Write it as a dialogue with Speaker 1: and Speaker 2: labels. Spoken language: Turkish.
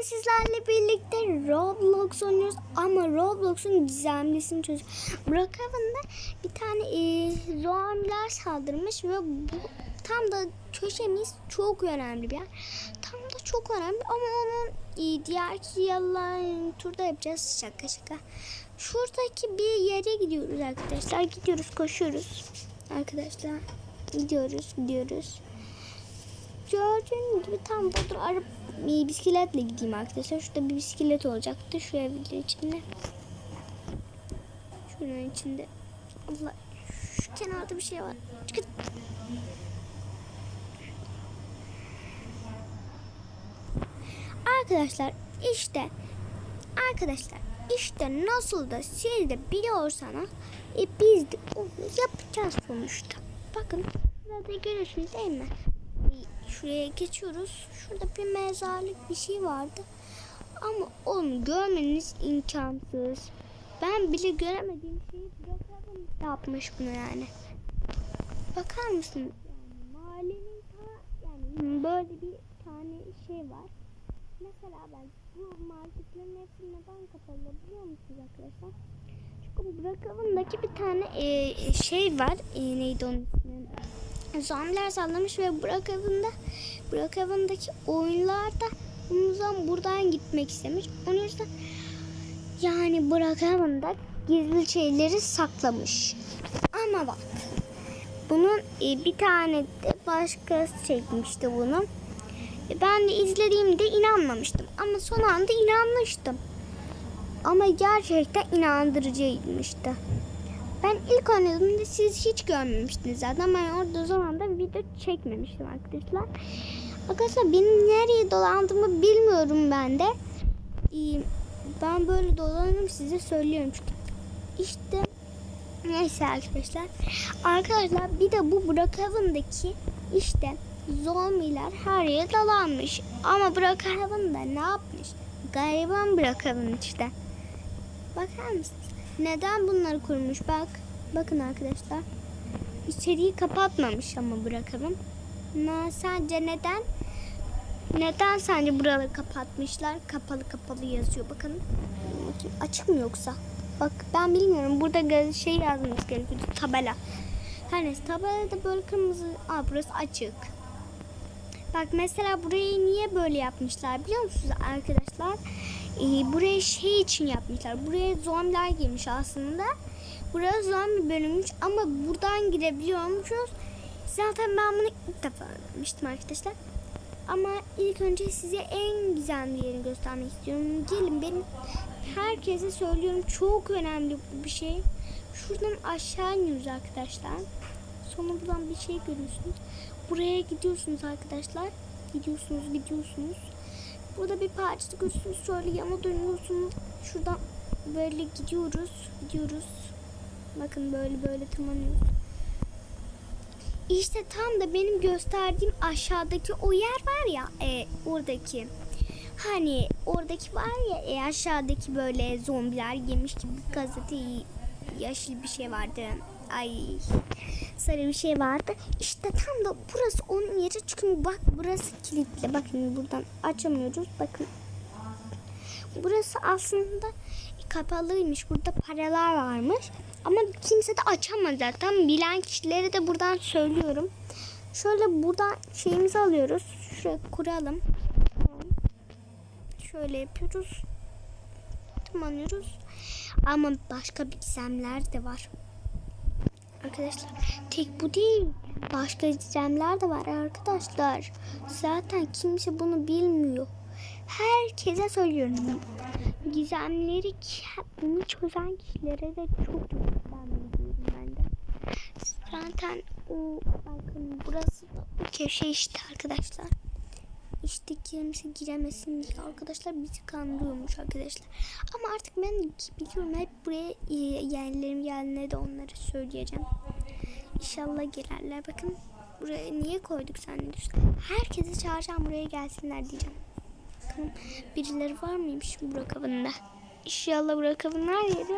Speaker 1: bugün sizlerle birlikte Roblox oynuyoruz ama Roblox'un gizemlisini çözüyoruz. Brookhaven'da bir tane e, zombiler saldırmış ve bu tam da köşemiz çok önemli bir yer. Tam da çok önemli ama onun e, diğer yalan turda yapacağız şaka şaka. Şuradaki bir yere gidiyoruz arkadaşlar. Gidiyoruz koşuyoruz. Arkadaşlar gidiyoruz gidiyoruz. Gördüğün gibi tam budur. Araba, bir bisikletle gideyim arkadaşlar. Şurada bir bisiklet olacaktı. Şu evin içinde. Şunun içinde. Allah. Şu kenarda bir şey var. Çıkın. Arkadaşlar işte arkadaşlar işte nasıl da siz de biliyorsanız e, biz de onu yapacağız sonuçta. Bakın burada görüyorsunuz değil mi? Şuraya geçiyoruz. Şurada bir mezarlık bir şey vardı. Ama onu görmeniz imkansız. Ben bile göremediğim şeyi bırakalım yapmış bunu yani. Bakar mısınız? Yani mahallenin ta yani böyle bir tane şey var. Mesela ben bu marketlerin hepsi neden kapalı biliyor musunuz arkadaşlar? Çünkü Brookhaven'daki bir tane e, şey var. E, neydi onun? Zombiler sallamış ve Brookhaven'da Brookhaven'daki oyunlarda Umuzan buradan gitmek istemiş. Onun yüzden yani Brookhaven'da gizli şeyleri saklamış. Ama bak bunun e, bir tane de başkası çekmişti bunu. E, Ben de izlediğimde inanmamıştım. Ama son anda inanmıştım. Ama gerçekten inandırıcıymıştı. Ben ilk oynadığımda siz hiç görmemiştiniz zaten. Ben orada o zaman da video çekmemiştim arkadaşlar. Arkadaşlar benim nereye dolandığımı bilmiyorum ben de. Ee, Ben böyle dolanırım size söylüyorum çünkü. İşte neyse arkadaşlar. Arkadaşlar bir de bu Brookhaven'daki işte zombiler her yere dalanmış. Ama Brookhaven'da ne yapmış? Gariban Brookhaven işte. Bakar mısınız? Neden bunları kurmuş? Bak. Bakın arkadaşlar. İçeriği kapatmamış ama Brookhaven. Na, sence neden? Neden sence buraları kapatmışlar? Kapalı kapalı yazıyor. Bakın. Açık mı yoksa? Bak ben bilmiyorum. Burada şey yazmış gerekiyor. Tabela. Her neyse tabelada böyle kırmızı. Aa burası açık. Bak mesela burayı niye böyle yapmışlar biliyor musunuz arkadaşlar? Ee, burayı şey için yapmışlar. Buraya zombiler girmiş aslında. Burası zombi bölünmüş ama buradan girebiliyormuşuz. Zaten ben bunu ilk defa öğrenmiştim arkadaşlar. Ama ilk önce size en güzel yerini göstermek istiyorum. Gelin benim herkese söylüyorum çok önemli bir şey. Şuradan aşağı iniyoruz arkadaşlar. Sonra buradan bir şey görüyorsunuz. Buraya gidiyorsunuz arkadaşlar. Gidiyorsunuz gidiyorsunuz. Burada bir parçada görüyorsunuz. Şöyle yana dönüyorsunuz. Şuradan böyle gidiyoruz. Gidiyoruz. Bakın böyle böyle tırmanıyoruz. İşte tam da benim gösterdiğim aşağıdaki o yer var ya e, oradaki. Hani oradaki var ya e, aşağıdaki böyle zombiler yemiş gibi gazete yeşil bir şey vardı. Ay sarı bir şey vardı. İşte tam da burası onun yeri. Çünkü bak burası kilitli. Bakın buradan açamıyoruz. Bakın. Burası aslında kapalıymış. Burada paralar varmış. Ama kimse de açamaz zaten. Bilen kişilere de buradan söylüyorum. Şöyle buradan şeyimizi alıyoruz. Şuraya kuralım. Şöyle yapıyoruz. Tırmanıyoruz. Ama başka bir gizemler de var. Arkadaşlar tek bu değil. Başka gizemler de var arkadaşlar. Zaten kimse bunu bilmiyor. Herkese söylüyorum. Gizemleri bunu çözen kişilere de çok diyorum ben de. Zaten o bakın burası da o köşe işte arkadaşlar. İşte kimse giremesin diye arkadaşlar bizi kandırıyormuş arkadaşlar. Ama artık ben biliyorum hep buraya e, yeğenlerim geldiğinde de onları söyleyeceğim. İnşallah gelirler. Bakın buraya niye koyduk zannediyorsun? Herkesi çağıracağım buraya gelsinler diyeceğim. Bakın birileri var mıymış Burak avında? İnşallah Burak avın her yeri